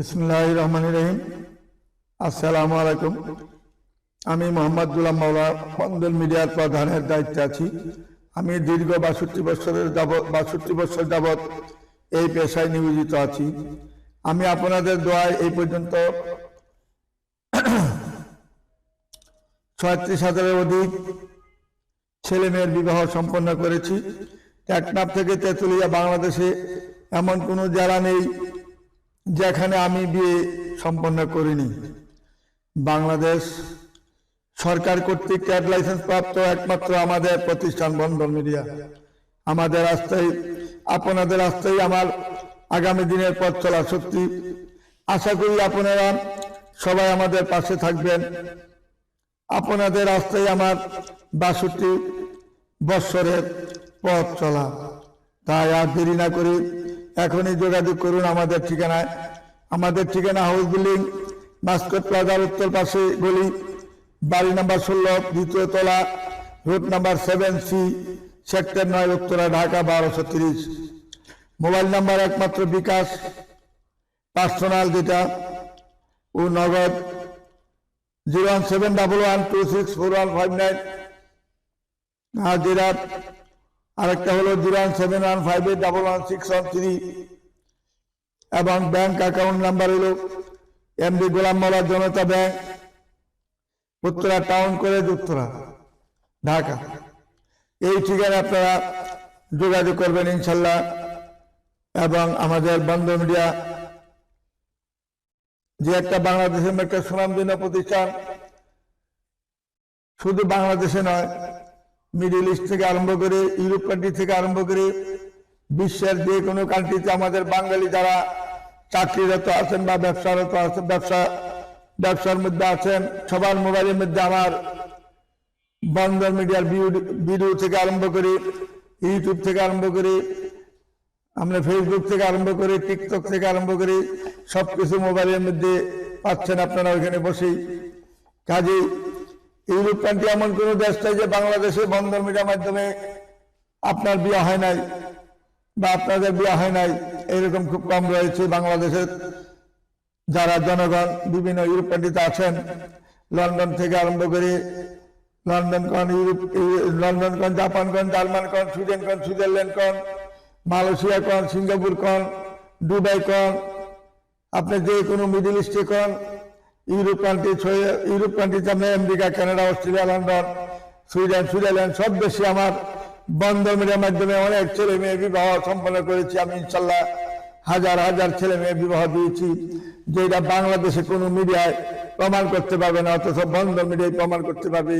বিসমুল্লাহ রহমান রহিম আসসালামু আলাইকুম আমি মোহাম্মদ গুলাম মাওলা মিডিয়ার প্রধানের দায়িত্বে আছি। আমি দীর্ঘ বাষট্টি বছরের যাবৎ বাষট্টি বছর যাবৎ এই পেশায় নিয়োজিত আছি। আমি আপনাদের দোয়ায় এই পর্যন্ত ছয়ত্রিশ হাজারের অধিক ছেলে মেয়ের বিবাহ সম্পন্ন করেছি। টেকনাফ থেকে তেঁতুলিয়া, বাংলাদেশে এমন কোনো জেলা নেই যেখানে আমি বিয়ে সম্পন্ন করিনি। বাংলাদেশ সরকার কর্তৃক ট্যাড লাইসেন্স প্রাপ্ত একমাত্র আমাদের প্রতিষ্ঠান বন্ধন মিডিয়া। আমাদের রাস্তায়, আপনাদের রাস্তায় আমার আগামী দিনের পথ চলা সত্যি। আশা করি আপনারা সবাই আমাদের পাশে থাকবেন। আপনাদের রাস্তায় আমার বাষট্টি বৎসরের পথ চলা। তাই আর দেরি না করে এখনই যোগাযোগ করুন আমাদের ঠিকানায়। আমাদের ঠিকানা হাউস বিল্ডিং, মাস্কট প্লাজার উত্তর পাশে গলি, বাড়ি নাম্বার ষোলো, দ্বিতীয় তলা, road number seven C, sector নয়, উত্তরা, ঢাকা, বারোশো তিরিশ। মোবাইল নাম্বার একমাত্র বিকাশ, পার্সোনাল যেটা, ও Nagad, zero one seven double one two six four one five nine যেটা আরেকটা হলো zero seven one five eight double one six one three. এবং ব্যাংক অ্যাকাউন্ট নাম্বার হলো MD Golam Molla Janata bank, Uttara town college Uttara, Dhaka. এই ঠিকানা আপনারা যোগাযোগ করবেন ইনশাল্লাহ। এবং আমাদের বন্ধ মিডিয়া যে একটা বাংলাদেশের একটা সুনামধন্য প্রতিষ্ঠান, শুধু বাংলাদেশে নয় মিডিল ইস্ট থেকে আরম্ভ করে ইউরোপ কান্ট্রি থেকে আরম্ভ করে বিশ্বের যে কোনো কান্ট্রিতে আমাদের বাঙালি যারা চাকরিরত আছেন বা ব্যবসারত আছেন, ব্যবসা, ব্যবসার মধ্যে আছেন, সবার মোবাইলের মধ্যে আমার বন্দর মিডিয়ার ভিডিও থেকে আরম্ভ করে ইউটিউব থেকে আরম্ভ করে, আমরা ফেসবুক থেকে আরম্ভ করে টিকটক থেকে আরম্ভ করে সবকিছু মোবাইলের মধ্যে পাচ্ছেন আপনারা ওইখানে বসেই। কাজে ইউরোপ কান্ট্রি এমন কোনো দেশ নাই যে বাংলাদেশে বন্দর মিডিয়ার মাধ্যমে আপনার বিয়ে হয় নাই বা আপনাদের বিয়ে হয় নাই এরকম খুব কম রয়েছে বাংলাদেশের। যারা জনগণ, বিভিন্ন ইউরোপ কান্ট্রিতে আছেন, লন্ডন থেকে আরম্ভ করে লন্ডন কন, ইউরোপ লন্ডন কন, জাপান কন, জার্মান কন, সুইডেন কন, সুইজারল্যান্ড কন, মালয়েশিয়া কন, সিঙ্গাপুর কন, দুবাই কন, আপনি যে কোনো মিডিল ইস্টে কন ইউরোপ কান্ট্রি ইউরোপ কান্ট্রিতে আপনি America, Canada, Australia, London, Sweden, Switzerland, সব দেশে আমার বন্ধন মিডিয়ার মাধ্যমে অনেক ছেলে মেয়ে বিবাহ সম্পন্ন করেছি। আমি ইনশাল্লাহ হাজার হাজার ছেলে মেয়ে বিবাহ দিয়েছি, যেটা বাংলাদেশে কোনো মিডিয়ায় প্রমাণ করতে পারবে না, অথচ বন্ধ মিডিয়ায় প্রমাণ করতে পারবে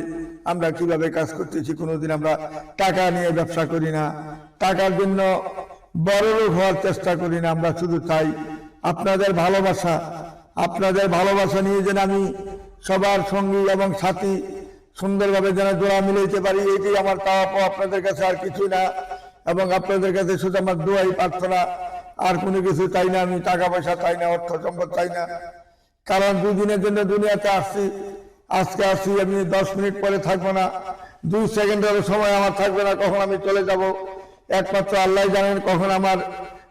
আমরা কীভাবে কাজ করতেছি। কোনোদিন আমরা টাকা নিয়ে ব্যবসা করি না, টাকার জন্য বড় লোক হওয়ার চেষ্টা করি না, আমরা শুধু চাই আপনাদের ভালোবাসা আপনাদের ভালোবাসা নিয়ে যেন আমি সবার সঙ্গী এবং সাথী সুন্দরভাবে যেন জোড়া মিলাইতে পারি এটাই আমার পাওয়া আপনাদের কাছে আর কিছু না। এবং আপনাদের কাছে শুধু আমার দোয়াই প্রার্থনা, আর কোনো কিছু চাই না আমি, টাকা পয়সা চাই না, অর্থ সম্পদ চাই না। কারণ দুদিনের জন্য দুনিয়াতে আসছি, আজকে আসছি আমি দশ মিনিট পরে থাকব না, দুই সেকেন্ডের সময় আমার থাকবে না, কখন আমি চলে যাব। একমাত্র আল্লাহ জানেন কখন আমার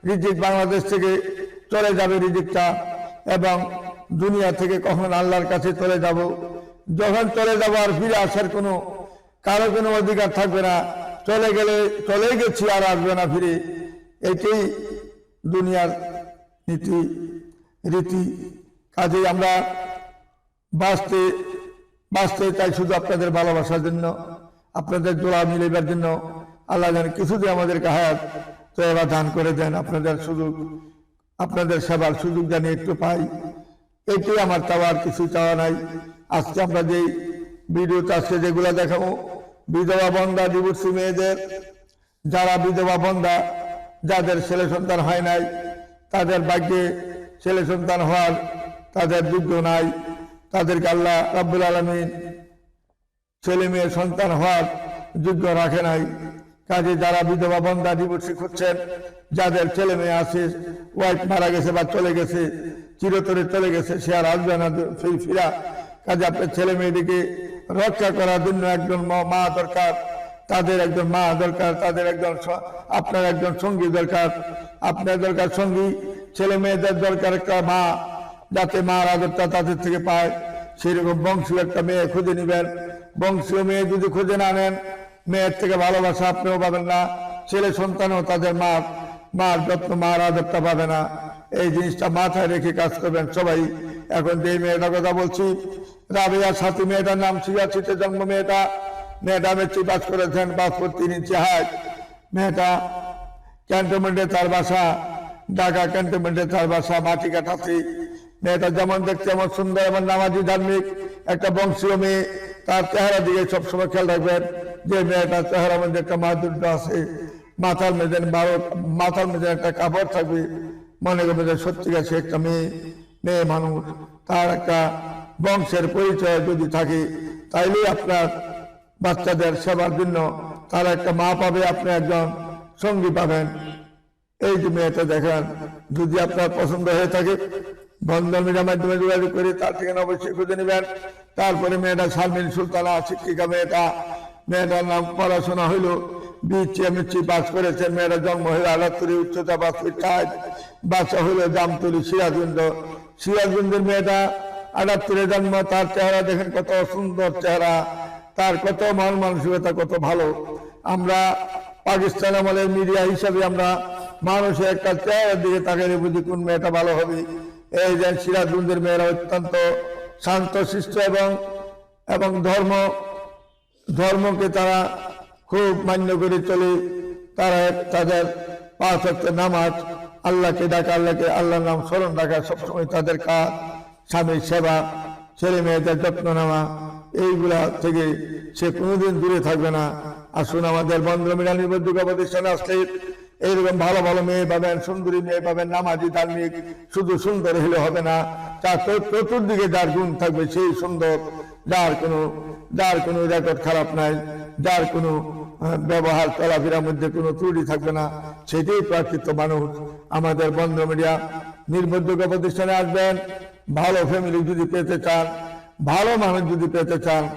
রিজিক বাংলাদেশ থেকে চলে যাবে রিজিকটা। এবং দুনিয়া থেকে কখন আল্লাহর কাছে চলে যাব। যখন চলে যাব আর ফিরে আসার কোনো, কারও কোনো অধিকার থাকবে না। চলে গেলে চলে গেছি আর আসবে না ফিরে। এটাই দুনিয়ার নীতি, রীতি। কাজেই আমরা বাঁচতে বাঁচতে চাই শুধু আপনাদের ভালোবাসার জন্য, আপনাদের জোড়া মিলেবার জন্য। আল্লাহ যেন কিছু দিয়ে আমাদেরকে হায়াত তো এবার দান করে দেন আপনাদের সুযোগ। আপনাদের সেবার সুযোগ যেন একটু পাই। এটাই আমার চাওয়ার কিছু চাওয়া নাই। আজকে আমরা যেই ভিডিওতে আজকে যেগুলো দেখাবো, বিধবা বন্ধা ডিভোর্সি মেয়েদের, যারা বিধবা বন্ধা, যাদের ছেলে সন্তান হয় নাই, তাদের ভাগ্যে ছেলে সন্তান হওয়ার তাদের যোগ্য নাই। তাদেরকে আল্লাহ রাব্বুল আলমিন ছেলে মেয়ে সন্তান হওয়ার যোগ্য রাখে নাই। কাজে যারা বিধবা বন্ধা ডিভোর্সি করছেন, যাদের ছেলে মেয়ে আছে ওয়াইফ মারা গেছে বা চলে গেছে, চিরতরে চলে গেছে, সে আর আসবে না ফিরা কাজে আপনার ছেলে মেয়েটিকে রক্ষা করার জন্য একজন মা দরকার, তাদের একজন মা দরকার, তাদের একজন আপনার একজন সঙ্গী দরকার। আপনার দরকার সঙ্গী, ছেলে মেয়েদের দরকার একটা মা, যাতে মার আদরটা তাদের থেকে পায়। সেরকম বংশীয় একটা মেয়ে খুঁজে নিবেন। বংশীয় মেয়ে যদি খুঁজে না নেন মেয়ের থেকে ভালোবাসা আপনিও পাবেন না, ছেলে সন্তানও তাদের মা, মার যত্ন, মার আদরটা পাবে না। এই জিনিসটা মাথায় রেখে কাজ করবেন সবাই। এখন যে মেয়েটার কথা বলছি রাবিয়া সাথী মেয়েটার নাম শিয়াছিতে জন্ম মেয়েটা। মেয়েটা মেট্রিক পাস করেছেন পাসপোর্ট তিন ইঞ্চি মেয়েটা ক্যান্টনমেন্টে তার বাসা, ঢাকা ক্যান্টনমেন্টে তার বাসা মাটি কাটাতে মেয়েটা যেমন দেখতে এমন সুন্দর, এমন নামাজি ধার্মিক, একটা বংশীয় মেয়ে। তার চেহারা দিকে সবসময় খেয়াল রাখবেন, যে মেয়েটার চেহারার মধ্যে একটা মাধুর্য আছে, মাথার মেঝে বারো, মাথার মেঝে একটা কাপড় থাকবে, মনে করবে যে সত্যিকার সে একটা মেয়ে মেয়ে মানুষ। তার একটা বংশের পরিচয় যদি থাকে, তাইলেই আপনার বাচ্চাদের সেবার জন্য তার একটা মা পাবে, আপনি একজন সঙ্গী পাবেন। এই যে মেয়েটা দেখেন, যদি আপনার পছন্দ হয়ে থাকে বন্ধন মিডিয়ার মাধ্যমে যোগাযোগ করে তার থেকে অবশ্যই খুঁজে নেবেন। তারপরে মেয়েটা শারমিন সুলতানা, শিক্ষিকা মেয়েটা। মেয়েটার নাম পড়াশোনা হইল। বিচি এমএসসি পাস করেছেন মেয়েরা জন্ম হইল আলাত্তরি উচ্চতা পাঁচ কাজ বাচ্চা হইল জামতলি, সিরাজগঞ্জ। সিরাজগঞ্জের মেয়েটা আটাত্তরে জন্ম। তার চেহারা দেখেন কত সুন্দর চেহারা। তার কত মান মানসিকতা কত ভালো। আমরা পাকিস্তান আমলের মিডিয়া হিসাবে আমরা মানুষের একটা চেহারার দিকে তাকে বুঝি কোন মেয়েটা ভালো হবে। এই যে সিরাজগঞ্জের মেয়েরা অত্যন্ত শান্ত, শিষ্ট এবং এবং ধর্ম, ধর্মকে তারা খুব মান্য করে চলে। তারা তাদের পাঁচ হচ্ছে নামাজ, আল্লাহকে ডাকা, আল্লাহকে, আল্লাহর নাম স্মরণ রাখা। সবসময় তাদের কাজ, স্বামীর সেবা, ছেলে মেয়েদের যত্ন নেওয়া, এইগুলা থেকে সে কোনোদিন দূরে থাকবে না। আসুন আমাদের বন্ধ মিলা নির্ভরযোগ্য প্রতিষ্ঠানে আসলে এইরকম ভালো ভালো মেয়ে পাবেন, সুন্দরী মেয়ে পাবেন, নামাজি ধার্মিক শুধু সুন্দর হলে হবে না। তার চতুর- চতুর্দিকে যার গুণ থাকবে সেই সুন্দর, যার কোনো যার কোনো রেকর্ড খারাপ নাই, যার কোনো ব্যবহার চলাফেরার মধ্যে কোনো ত্রুটি থাকবে না। সেটাই প্রাকৃত মানুষ। আমাদের বন্ধ মিডিয়া নির্ভরযোগ্য প্রতিষ্ঠানে আসবেন। ভালো ফ্যামিলি যদি পেতে চান, ভালো মানুষ যদি পেতে চান,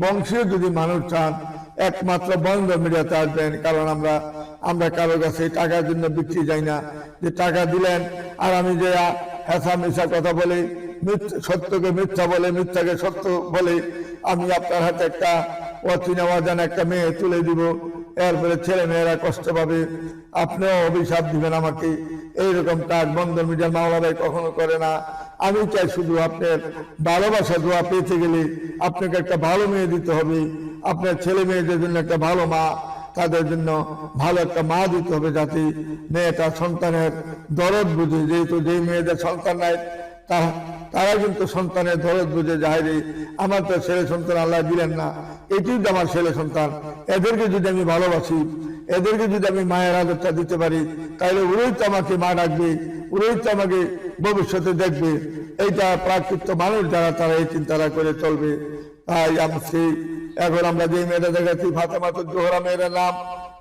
বংশীয় যদি মানুষ চান, একমাত্র বন্ধ মিডিয়াতে আসবেন। কারণ আমরা আমরা কারও কাছে টাকার জন্য বিক্রি যাই না। যে টাকা দিলেন, আর আমি যে হেসা মিশা কথা বলি সত্যকে মিথ্যা বলে, মিথ্যাকে সত্য বলে, আমি আপনার হাতে একটা অচেনা অজানা একটা মেয়ে তুলে দিব। এরপরে ছেলে মেয়েরা কষ্ট পাবে। আপনিও অভিশাপ দিবেন আমাকে। এইরকম কাজ বন্ধন মিডিয়ার মাওলা ভাই কখনো করে না। আমি চাই শুধু আপনার ভালোবাসা, দোয়া পেতে গেলে আপনাকে একটা ভালো মেয়ে দিতে হবে। আপনার ছেলে মেয়েদের জন্য একটা ভালো মা তাদের জন্য ভালো একটা মা দিতে হবে যাতে মেয়েটা সন্তানের দরদ বুঝে। যেহেতু যে মেয়েদের সন্তান নাই তারা কিন্তু সন্তানের দরদ বুঝে। যায় রে আমার তো ছেলে সন্তান আল্লাহ দিলেন না। এটিই তো আমার ছেলে সন্তান। এদেরকে যদি আমি ভালোবাসি, এদেরকে যদি আমি মায়ের আদরটা দিতে পারি তাহলে ওরাই তো আমাকে মা ডাকবে, ওরাই তো আমাকে ভবিষ্যতে দেখবে এইটা প্রাকৃত মানুষ যারা, তারা এই চিন্তাটা করে চলবে। তাই আমি এখন আমরা যে মেয়েটা দেখাচ্ছি ফাতেমাত জোহরা মেয়ের নাম,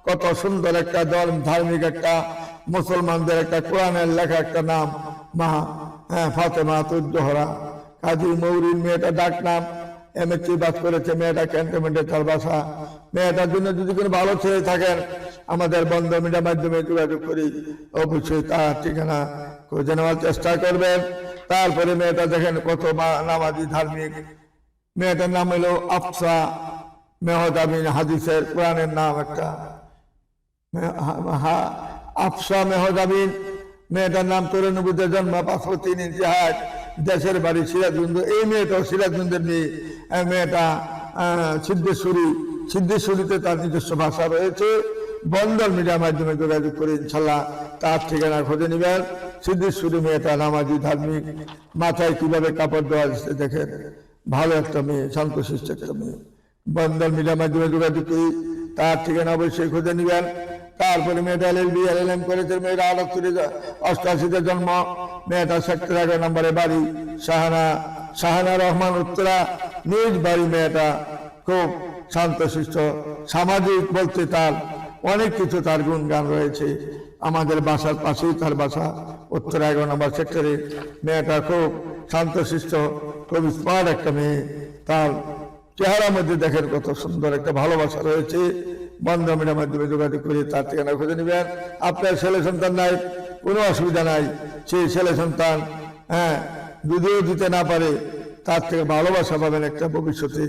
কত সুন্দর একটা দল ধার্মিক একটা মুসলমানদের একটা কোরআনের লেখা একটা নাম, মা হ্যাঁ ফাতেমা জোহরা কাজী মৌরিন মেয়েটা ডাক নাম এমএসসি বাস করেছে, মেয়েটা ক্যান্টনমেন্টে তার বাসা। মেয়েটার জন্য যদি কোনো ভালো ছেলে থাকেন, আমাদের বন্ধ মিডিয়ার মাধ্যমে যোগাযোগ করি। অবশ্যই তার ঠিকানা খুঁজে নেওয়ার চেষ্টা করবেন। তারপরে মেয়েটা দেখেন কত নামাজি ধার্মিক। মেয়েটার নাম হলো আফসা মেহদামিন হাদিসের কোরআনের নাম একটা। আফসা মেহদামিন মেয়েটার নাম তরুণবুদ্ধের জন্ম পাঁচশো তিন দেশের বাড়ি সিরাজগঞ্জ। এই মেয়েটাও সিরাজগঞ্জের মেয়ে। মেয়েটা সিদ্ধেশ্বরী। সিদ্ধেশ্বরীতে তার নিজস্ব ভাষা রয়েছে। বন্দর মিডিয়ার মাধ্যমে যোগাযোগ করে ইনশাল্লাহ তার ঠিকানা খুঁজে নেবেন। সিদ্ধেশ্বরী মেয়েটা নামাজি ধার্মিক, মাথায় কীভাবে কাপড় দেওয়া দেখেন। ভালো একটা মেয়ে শান্তশিষ্ট একটা মেয়ে। বন্দর মিডিয়ার মাধ্যমে যোগাযোগ করি, তার ঠিকানা অবশ্যই খুঁজে নেবেন। তারপরে মেয়েটা এল বি, এল এম করেছে মেয়েটা আটাত্তরে অষ্টআশিতে জন্ম। মেয়েটা সেক্টর এগারো নম্বরে বাড়ি, শাহানা শাহানা রহমান উত্তরা। নিজ বাড়ি মেয়েটা খুব শান্তশিষ্ট, সামাজিক বলতে তার অনেক কিছু তার গুণগান রয়েছে। আমাদের বাসার পাশেই তার বাসা উত্তর এগারো নম্বর সেক্টরে। মেয়েটা খুব শান্তশিষ্ট, খুব স্মার্ট একটা মেয়ে। তার চেহারার মধ্যে দেখেন কত সুন্দর একটা ভালোবাসা রয়েছে। বন্ধমিনের মাধ্যমে যোগাযোগ করে তার ঠিকানা খুঁজে নেবেন। আপনার ছেলে সন্তান নাই, কোনো অসুবিধা নাই। সেই ছেলে সন্তান হ্যাঁ যদিও দিতে না পারে, তার থেকে ভালোবাসা পাবেন একটা ভবিষ্যতে।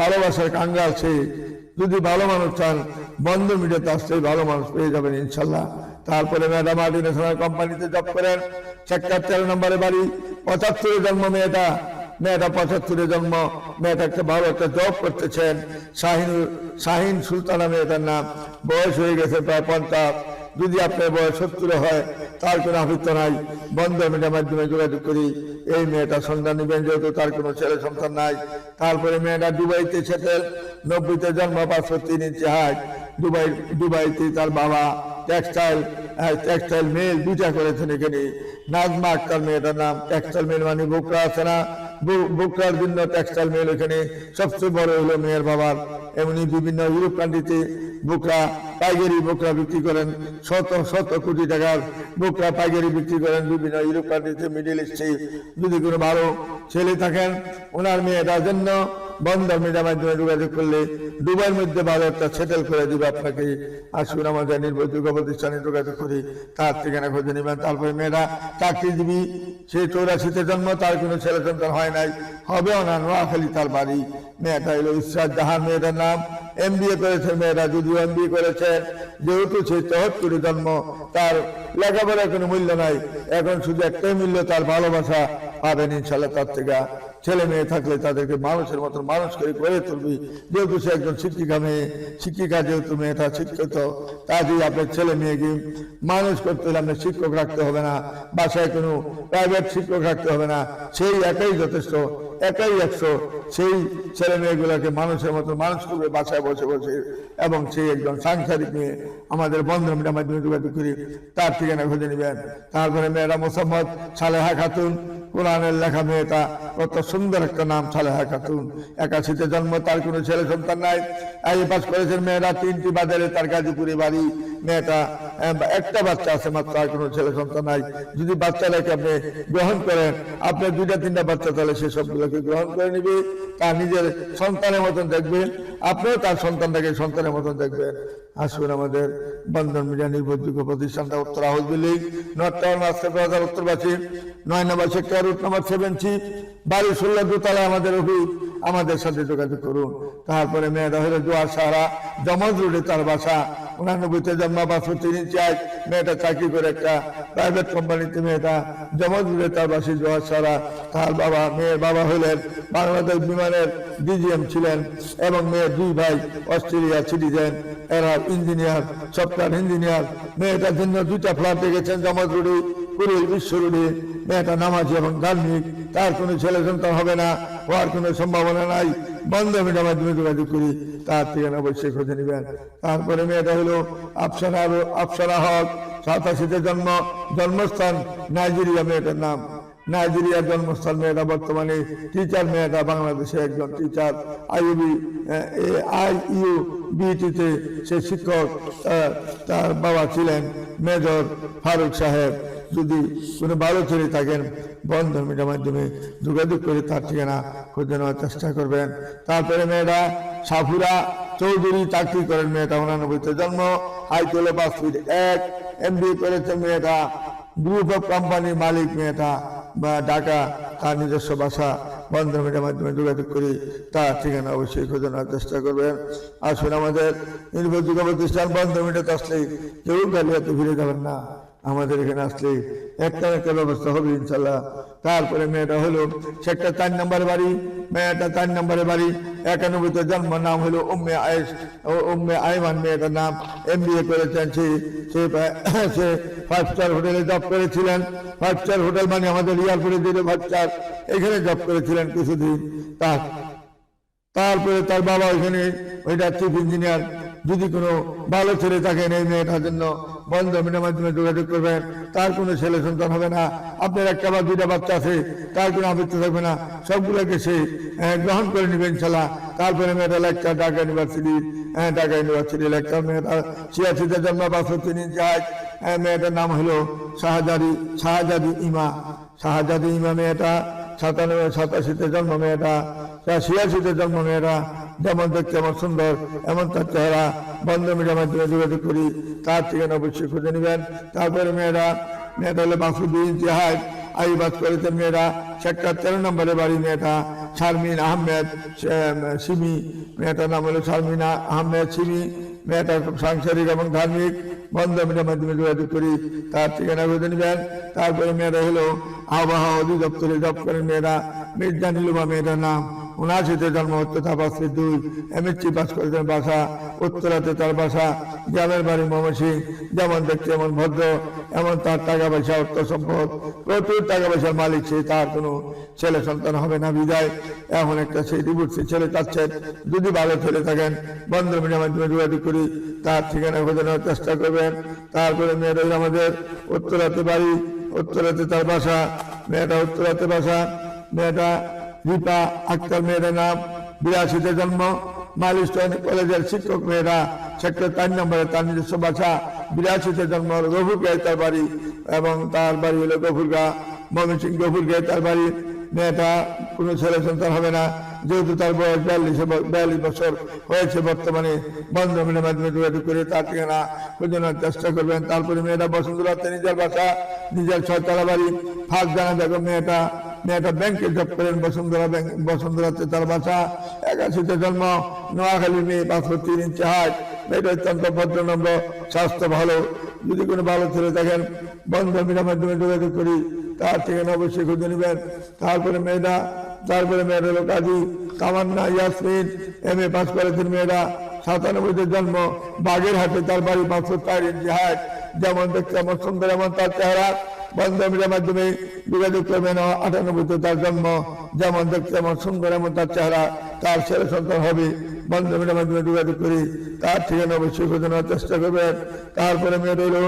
ভালোবাসার কাঙ্গাল সে যদি ভালো মানুষ চান, বন্ধ মিডিয়াতে আসলেই ভালো মানুষ পেয়ে যাবেন ইনশাল্লাহ। তারপরে ম্যাডাম মাল্টিনেশনাল কোম্পানিতে জব করেন। সেক্টর তেরো নম্বরে বাড়ি। পঁচাত্তরে জন্ম মেয়েটা। মেয়েটা পঁচাত্তরে জন্ম। মেয়েটা একটা ভালো একটা জব করতেছেন। শাহিন শাহিন সুলতানা মেয়েটার নাম। বয়স হয়ে গেছে প্রায় পঞ্চাশ। যদি আপনার বয়স সত্তর হয় তার কোনো আবৃত্ত নাই। বন্ধ মিডিয়ার মাধ্যমে যোগাযোগ করি। এই মেয়েটা সন্তান নেবেন যেহেতু, তার কোনো ছেলে সন্তান নাই। তারপরে মেয়েটা দুবাইতে সেটেল। নব্বইতে জন্ম পাঁচশো তিন ইঞ্চি দুবাই, দুবাইতে তার বাবা টেক্সটাইল টেক্সটাইল মিল দুইটা করেছেন এখানে। নাজমা আক্তার মেয়েটার নাম। টেক্সটাইল মিল মানে বুকরা আছে না? বু- বুকরার জন্য টেক্সটাইল মিল এখানে সবচেয়ে বড় হলো মেয়ের বাবার। এমনি বিভিন্ন ইউরোপ কান্ট্রিতে বোকরা, পাইকারি বোকরা বিক্রি করেন। শত শত কোটি টাকার বোকরা পাইকারি বিক্রি করেন বিভিন্ন ইউরোপ কান্ট্রিতে, মিডিল ইস্টে। যদি কোনো ভালো ছেলে থাকেন, ওনার মেয়েটার জন্য বন্ধন মিডিয়ার মাধ্যমে যোগাযোগ করলে দুবার মধ্যে একটা সেটেল করে দিবে আপনাকে আসুন আমাদের নির্ভরযোগ্য প্রতিষ্ঠানে যোগাযোগ করি। তার ঠিকানা খুঁজে নেবেন। তারপরে মেয়েরা চাকরিজীবী, সে চৌরাশিতে জন্ম, তার কোনো ছেলে সন্তান হয় নাই। হবেও না নোয়াখালী তার বাড়ি। মেয়েটা হলো ইসরাত জাহান, মেয়েটার নাম এম বিএ করেছে। মেয়েরা যদিও এম বিএ করেছেন যেহেতু সে চৌহত্তরে জন্ম, তার লেখাপড়ার কোনো মূল্য নাই। এখন শুধু একটাই মূল্য, তার ভালোবাসা পাবেন ইনশাল্লাহ তার থেকে। ছেলে মেয়ে থাকলে তাদেরকে মানুষের মতন মানুষ করে গড়ে তুলবি। যেহেতু সে একজন শিক্ষিকা মেয়ে, শিক্ষিকা যেহেতু মেয়েটা শিক্ষিত কাজেই আপনার ছেলে মেয়েকে মানুষ করতে হলে আপনার শিক্ষক রাখতে হবে না। বাসায় কোনো প্রাইভেট শিক্ষক রাখতে হবে না। সেই একাই যথেষ্ট, একাই একশো। সেই ছেলে মেয়েগুলোকে মানুষের মতো মানুষ করবে বাসায় বসে বসে। এবং সেই একজন সাংসারিক মেয়ে আমাদের বন্ধন মিডিয়ার মাধ্যমে যোগাযোগ করি, তার ঠিকানা খুঁজে নেবেন। তারপরে মেয়েরা মোসাম্মদ সালেহা খাতুন। কোরআনের লেখা মেয়েটা কত সুন্দর একটা নাম সালেহা খাতুন। একাশিতে জন্ম, তার কোনো ছেলে সন্তান নাই। আই পাস করেছেন মেয়েরা, তিনটি বাজারে তার গাজীপুরে বাড়ি। মেয়েটা একটা বাচ্চা আছে মাত্র, আর কোনো ছেলে সন্তান নাই। যদি বাচ্চাটাকে আপনি গ্রহণ করেন, আপনার দুইটা, তিনটা বাচ্চা, তাহলে সে সবগুলোকে গ্রহণ করে নিবে। তার নিজের সন্তানের মতন দেখবেন, আপনিও তার সন্তানটাকে সন্তানের মতন দেখবেন। আসুন আমাদের বন্ধন মিডিয়া নির্ভরযোগ্য প্রতিষ্ঠানটা, উত্তর হাউস বিল্ডিং নর্থ উত্তরবাসী, নয় নম্বর sector, route number seven C বাড়ি ষোলো দোতলায় আমাদের অফিস আমাদের সাথে যোগাযোগ করুন। তারপরে মেয়েরা হলো জোয়ার সাহারা জমজ রোডে তার বাসা। উনানব্বইতে জন্ম বাসো তিন মেয়েটা চাকরি করে একটা প্রাইভেট কোম্পানিতে মেয়েটা জমজ রোডে তার বাসী জোয়ার সাহারা। তার বাবা, মেয়ের বাবা হলেন বাংলাদেশ বিমানের ডিজিএম ছিলেন এবং মেয়ের দুই ভাই অস্ট্রেলিয়া সিটিজেন। এরা ইঞ্জিনিয়ার সফটওয়্যার ইঞ্জিনিয়ার মেয়েটার জন্য দুইটা ফ্ল্যাট রেখেছেন জমজ রোডে। পুরুল বিশ্ব রোডে মেয়েটা নামাজি এবং ধার্মিক, তার কোনো ছেলে সন্তান হবে না, হওয়ার কোনো সম্ভাবনা নাই। বন্ধ মিডিয়ার মাধ্যমে যোগাযোগ করি, তার ঠিকানা অবশ্যই খুঁজে নেবেন। তারপরে মেয়েটা হলো আফসানা আফসানা হক, সাতাশিতে জন্ম, জন্মস্থান নাইজেরিয়া মেয়েটার নাম। নাইজেরিয়ার জন্মস্থান মেয়েটা বর্তমানে টিচার মেয়েটা বাংলাদেশে একজন টিচার আইবি আই ইউ বিটিতে সে শিক্ষক তার বাবা ছিলেন মেজর ফারুক সাহেব। যদি কোনো ভালো ছেলে থাকেন বন্ধন মিডিয়ার মাধ্যমে যোগাযোগ করে তার ঠিকানা খুঁজে নেওয়ার চেষ্টা করবেন। তারপরে মেয়েরা সাফুরা চৌধুরী চাকরি করেন, মেয়েটা উনানব্বইতে জন্ম হাইতলে পাঁচ ফিট এক এম বি করেছে মেয়েটা গ্রুপ অফ কোম্পানির মালিক মেয়েটা, বা ঢাকা, তার নিজস্ব বাসা বন্ধন মিডিয়ার মাধ্যমে যোগাযোগ করি তার ঠিকানা অবশ্যই খুঁজে নেওয়ার চেষ্টা করবেন। আসুন আমাদের নির্ভরযোগ্য প্রতিষ্ঠান বন্ধন মিডিয়াতে আসলে কেউ গালিয়াতে ফিরে যাবেন না। আমাদের এখানে আসলে একটা একটা ব্যবস্থা হবে ইনশাল্লাহ তারপরে মেয়েটা হলো সেটা চার নম্বরে বাড়ি, মেয়েটা চার নম্বরে বাড়ি। একানব্বইতে জন্ম, নাম হলো উম্মে আয়েস উম্মে আইমান মেয়েটার নাম এম বি এ করেছেন। সে সে সে ফাইভ স্টার হোটেলে জব করেছিলেন। ফাইভ স্টার হোটেল মানে আমাদের এয়ারপোর্টে দিল ফাইভ স্টার এখানে জব করেছিলেন কিছুদিন। তার তারপরে তার বাবা ওইখানে, ওইটা চিফ ইঞ্জিনিয়ার যদি কোনো ভালো ছেলে থাকেন এই মেয়েটার জন্য বন্ধ মিডিয়ার মাধ্যমে যোগাযোগ করবেন। তার কোনো ছেলে সন্তান হবে না। আপনার একটা বা দুইটা বাচ্চা আছে, তার কোনো আবৃত্তি থাকবে না। সবগুলোকে সে গ্রহণ করে নেবেন খেলা তারপরে মেয়েটা লেকচার ঢাকা ইউনিভার্সিটি হ্যাঁ ঢাকা ইউনিভার্সিটি লেকচার মেয়েটা ছিয়াশিতে জন্ম বাষট্টি তিন চার মেয়েটার নাম হলো শাহজাদি শাহজাদি ইমা। শাহজাদি ইমা মেয়েটা সাতানব্বই, সাতাশিতে জন্ম মেয়েটা। ছিয়াশিতে জন্ম মেয়েরা যেমন দেখতে আমার সুন্দর, এমন তার চেহারা। বন্ধ মিডিয়ার মাধ্যমে যোগাযোগ করি, তার ঠিকানা অবশ্যই খুঁজে নেবেন। তারপরে মেয়েরা, মেয়েটা হলো বাসুদ্দিন জাহাজ আই বাস করেছেন মেয়েরা, সেক্টর তেরো নম্বরে বাড়ি মেয়েটা, শারমিন আহমেদ সিমি। মেয়েটার নাম হলো শারমিন আহমেদ সিমি। মেয়েটা সাংসারিক এবং ধার্মিক। বন্ধমের মাধ্যমে যোগাযোগ করি। তার ঠিকানা বেঁধে নেবেন। তারপরে মেয়েরা হলো আবহাওয়া অধিদপ্তরে জব করেন মেয়েরা। মির্জা নীলুমা মেয়েটার নাম। উনাশিতে জন্ম তথা পাঁচশো দুই। এমএসসি পাস করেছেন বাসা। উত্তরাতে তার বাসা। গ্রামের বাড়ি মমসিং যেমন দেখতে এমন ভদ্র। এমন তার টাকা পয়সা, অর্থ সম্পদ। প্রচুর টাকা পয়সার মালিক সে। তার কোনো ছেলে সন্তান হবে না বিদায়। এখন একটা সেই ডিভোর্সি ছেলে চাচ্ছেন। যদি ভালো ছেলে থাকেন বন্ধ মিডিয়ার মাধ্যমে যোগাযোগ করি। তার ঠিকানা খোঁজে চেষ্টা চেষ্টা করবেন। তারপরে মেয়েরা আমাদের উত্তরাতে বাড়ি, উত্তরাতে তার বাসা। মেয়েটা উত্তরাতে বাসা। মেয়েটা রিপা আক্তার মেয়েদের নাম। বিরাশিতে জন্ম। মাইলস্টোন কলেজের শিক্ষক মেয়েরা সেক্টর চার নম্বরে তার নিজস্ব বাসা। বিরাশিতে জন্ম গফুরগাঁয় তার বাড়ি এবং তার বাড়ি হলো গফুরগা। ময়মনসিং গফুরগাঁয় তার বাড়ি। মেয়েটা কোনো ছেলে সন্তান হবে না। যেহেতু তার বয়স বিয়াল্লিশ বিয়াল্লিশ বছর হয়েছে বর্তমানে বন্ধ মিলের মাধ্যমে যোগাযোগ করে তার থেকে ঠিকানা খোঁজানোর চেষ্টা করবেন। তারপরে মেয়েটা বসন্তরাতে নিজের বাসা, নিজের ছয়তলা বাড়ি। ফার্স্ট জানা দেখো মেয়েটা মেয়েটা ব্যাংকে জব করেন, বসুন্ধরা ব্যাংক, বসুন্ধরাতে তার বাসা। একাশিতে জন্ম নোয়াখালী মেয়ে পাঁচশো তিন ইঞ্চি হাট মেয়েটা অত্যন্ত ভদ্রনম্র, স্বাস্থ্য ভালো। যদি কোনো ভালো ছেলে থাকেন বন্ধ মিলের মাধ্যমে যোগাযোগ করি। তার ঠিকানা অবশ্যই খুঁজে নেবেন। তারপরে মেয়েটা তারপরে মেয়েটা হলো Kazi Tamanna Yasmin M A pass করেছেন মেয়েরা। সাতানব্বইতে জন্ম, বাগেরহাটে তার বাড়ি পাঁচশো চার ইঞ্চি হাট যেমন দেখতে আমার সুন্দর, এমন তার চেহারা। বন্ধমিলের মাধ্যমে যোগাযোগ করবেন আটানব্বইতে তার জন্ম। যেমন দেখতে এমন সুন্দর, এমন তার চেহারা। তার ছেলে সন্তান হবে বন্ধমিলের মাধ্যমে যোগাযোগ করি। তার ঠিকানা অবশ্যই খোঁজানোর চেষ্টা করবেন। তারপরে মেয়েটা হলো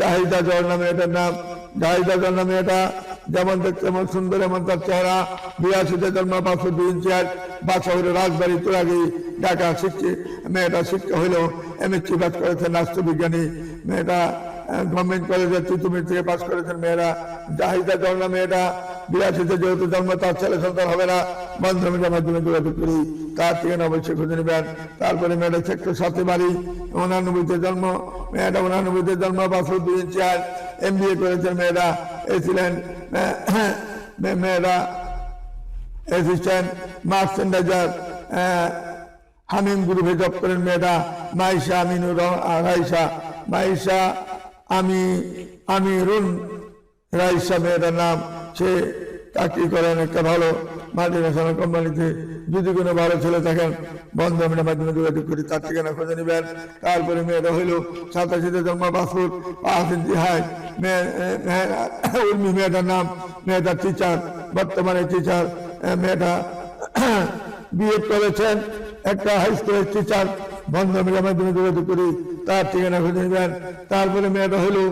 জাহিদা জল নামে এটার নাম। জাহিদা জল নামে এটা যেমন দেখতে এমন সুন্দর, এমন তার চেহারা। বিরাশিতে জন্ম পাঁচশো দুই ইঞ্চি আর বাসা হইল রাজবাড়ি তোরাগি ঢাকা শিখছে মেয়েটা শিক্ষা হইল এমএসসি পাস করেছেন রাষ্ট্রবিজ্ঞানী। মেয়েটা গভর্নমেন্ট কলেজের তিতুমির থেকে পাস করেছেন মেয়েরা। জাহিদা জন্ম, মেয়েটা বিরাশিতে যেহেতু জন্ম, তার ছেলে সন্তান হবে না। বন্ধমিটার মাধ্যমে যোগাযোগ করি। তার ঠিকানা অবশ্যই খুঁজে নেবেন। তারপরে মেয়েটা সেক্টর সাথে বাড়ি। উনানব্বইতে জন্ম। মেয়েটা উনানব্বইতে জন্ম পাঁচশো দুই ইঞ্চি আর এম বি এ করেছেন মেয়েরা এ ছিলেন, মে- মেয়েরা অ্যাসিস্ট্যান্ট মার্চেন্ডাইজার হামিম গ্রুপে জব করেন মেয়েটা। মাইশা আমিনুর রাইসা মাইশা আমি, আমিরুন রাইসা মেয়েটার নাম। সে চাকরি করেন একটা ভালো মাল্টি ন্যাশনাল কোম্পানিতে যদি কোনো ভালো ছেলে থাকেন, বন্ধ মিলের মাধ্যমে যোগাযোগ করি, তার ঠিকানা খুঁজে নেবেন। তারপরে মেয়েটা হইল সাতাশিতে জন্ম, পাসপোর্ট, পাঁচ ইঞ্চি হাই মেয়ে, উর্মি মেয়েটার নাম মেয়েটার টিচার বর্তমানে টিচার মেয়েটা বিএড করেছেন, একটা হাই স্কুলের টিচার বন্ধ মিলের মাধ্যমে যোগাযোগ করি, তার ঠিকানা খুঁজে নেবেন। তারপরে মেয়েটা হলো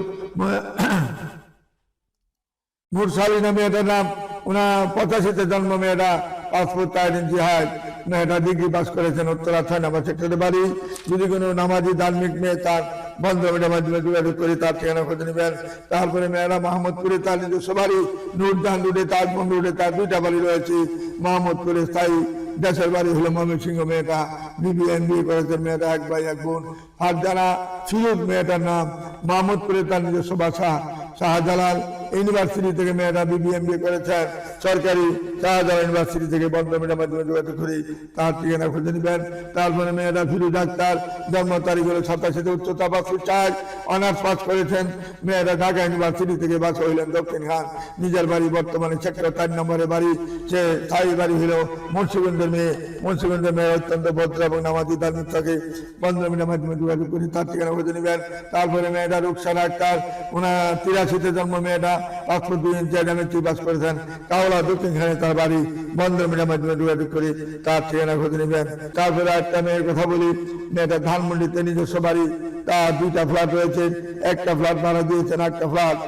মুরসালিনা মেয়েটার নাম ওনার পঁচাশিতে জন্ম মেয়েটা পাসপোর্ট ইঞ্চি হাইট মেয়েটা ডিগ্রি পাস করেছেন উত্তরা নাম্বার সেক্টরে বাড়ি। যদি কোনো নামাজি ধার্মিক মেয়ে তার বন্ধ মাধ্যমে যোগাযোগ করি, তার ঠিকানা খুঁজে নেবেন। তারপরে মেয়েরা মোহাম্মদপুরে তার নিজস্ব বাড়ি নুরজান রোডে, তাজমহল রোডে তার দুইটা বাড়ি রয়েছে। মোহাম্মদপুরে স্থায়ী দেশের বাড়ি হলো ময়মনসিংহ মেয়েটা। বিবি এম বি করেছেন মেয়েটা এক ভাই, এক বোন। আর যারা ফিরোজ মেয়েটার নাম। মোহাম্মদপুরে তার নিজস্ব বাসা। শাহজালাল ইউনিভার্সিটি থেকে মেয়েরা বিবিএমবি করেছেন। সরকারি শাহজালাল ইউনিভার্সিটি থেকে বন্ধ মিডিয়ার মাধ্যমে যোগাযোগ করি তার ঠিকানা খুঁজে নেবেন। তারপরে মেয়েরা ফিরু ডাক্তার, জন্ম তারিখ হলো সাতাশিতে উচ্চতা পাঁচশো চার। অনার্স পাস করেছেন মেয়েরা ঢাকা ইউনিভার্সিটি থেকে বাস হইলেন দক্ষিণ খান নিজের বাড়ি বর্তমানে সেক্টর চার নম্বরে বাড়ি। সে স্থায়ী বাড়ি হলো মুন্সিগঞ্জের মেয়ে। মুন্সিগঞ্জের মেয়ে অত্যন্ত ভদ্র এবং নামাজি ধার্মিক থাকে বন্ধ মিডিয়ার মাধ্যমে যোগাযোগ করি তার ঠিকানা খুঁজে নেবেন। তারপরে মেয়েরা রুকসা ডাক্তার ওনার তিরাশিতে জন্ম মেয়েটা ইঞ্চি আগামী বাস করেছেন। কাওলা দক্ষিণখানে তার বাড়ি বন্ধ মিডিয়ার মাধ্যমে যোগাযোগ করি। তার ঠিকানা খোঁজ নেবেন। তারপরে একটা মেয়ের কথা বলি, মেয়েটা ধানমন্ডিতে নিজস্ব বাড়ি। তার দুইটা ফ্ল্যাট রয়েছে, একটা ফ্ল্যাট ভাড়া দিয়েছেন, একটা ফ্ল্যাট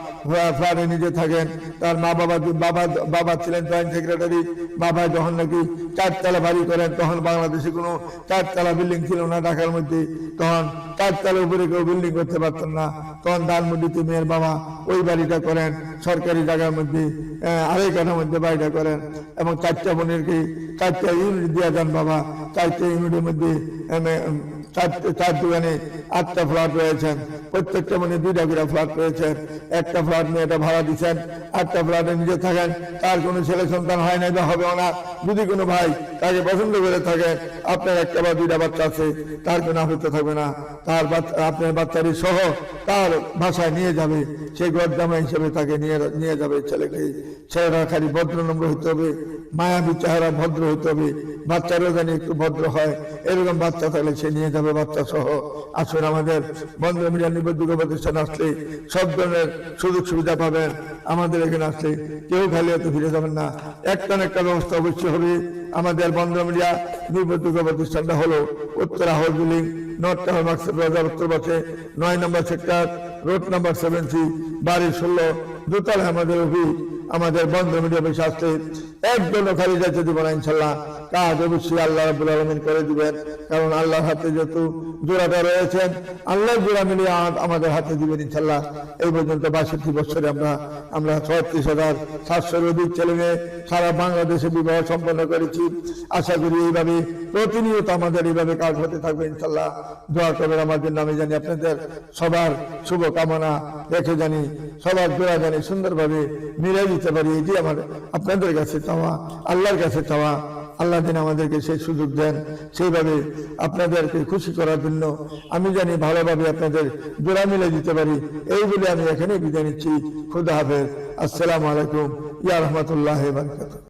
ফ্ল্যাটে নিজে থাকেন। তার মা বাবা বাবা বাবা ছিলেন জয়েন্ট সেক্রেটারি বাবা যখন নাকি চারতলা বাড়ি করেন, তখন বাংলাদেশে কোনো চারতলা বিল্ডিং ছিল না ঢাকার মধ্যে। তখন চারতলা উপরে কেউ বিল্ডিং করতে পারতেন না। তখন ধানমন্ডিতে মেয়ের বাবা ওই বাড়িটা করেন। সরকারি জায়গার মধ্যে আড়াই কাঠার মধ্যে বাড়িটা করেন। এবং চারটা বোনেরকে চারটা ইউনিট দিয়ে যান বাবা। চারটে ইউনিটের মধ্যে চার দোকানে আটটা ফ্ল্যাট রয়েছেন। প্রত্যেকটা মানে দুইটা করে ফ্ল্যাট রয়েছে একটা ফ্ল্যাট এটা ভাড়া দিচ্ছেন, আটটা ফ্ল্যাটে নিজে থাকেন। তার কোনো ছেলে সন্তান হয় না বা হবেও না। যদি কোনো ভাই তাকে পছন্দ করে থাকে, আপনার একটা বা দুইটা বাচ্চা আছে, তার কোনো আপত্তি থাকবে না। তার আপনার বাচ্চারই সহ তার ভাষায় নিয়ে যাবে। সেই গরদামা হিসেবে তাকে নিয়ে নিয়ে যাবে ছেলেকে ছেলেরা খালি ভদ্র নম্র হতে হবে, মায়াবী চেহারা ভদ্র হতে হবে, বাচ্চারও যেন একটু ভদ্র হয়, এরকম বাচ্চা থাকলে সে নিয়ে যাবে বাচ্চা সহ আসুন আমাদের বন্ধ মিডিয়া নিবদ্ধ প্রতিষ্ঠান আসলে সব ধরনের সুযোগ সুবিধা পাবেন, আমাদের এখানে আসলে কেউ খালি হতে ফিরে যাবেন না। একটা না একটা ব্যবস্থা অবশ্যই হবে। আমাদের বন্ধ মিডিয়া নিবদ্ধ প্রতিষ্ঠানটা হলো Uttara house building, north town মার্কসেট বাজার উত্তর নয় number sector, road number seven C, বাড়ি ষোলো দোতলায় আমাদের অফিস। আমাদের বন্ধ মিডিয়া বেশি আসলে একজন খালি যাইতে দিব ইনশাল্লাহ। কাজ অবশ্যই আল্লাহ রাবুল আলমিন করে দিবেন। কারণ আল্লাহর হাতে যেহেতু জোড়াটা রয়েছেন, আল্লাহ জোড়া মিলিয়ে আমাদের হাতে দিবেন ইনশাল্লাহ। এই পর্যন্ত বাষট্টি বছরে আমরা আমরা ছত্রিশ হাজার সাতশোর অধিক ছেলে মেয়ে সারা বাংলাদেশে বিবাহ সম্পন্ন করেছি। আশা করি এইভাবে প্রতিনিয়ত আমাদের এইভাবে কাজ হতে থাকবে ইনশাল্লাহ। দোয়া করবেন আমার জন্য, আমি জানি আপনাদের সবার শুভ কামনা রেখে জানি, সবার দোয়া জানি সুন্দরভাবে মিলে দিতে পারি এটি আমার আপনাদের কাছে চাওয়া, আল্লাহর কাছে চাওয়া, আল্লাহ দিন আমাদেরকে সেই সুযোগ দেন, সেইভাবে আপনাদেরকে খুশি করার জন্য আমি জানি ভালোভাবে আপনাদের জোড়া মিলে দিতে পারি, এই বলে আমি এখানে বিদায় নিচ্ছি। খুদা হাফেজ। আসসালামু আলাইকুম। ইয়া রহমতুল্লাহ বারকাতুহ।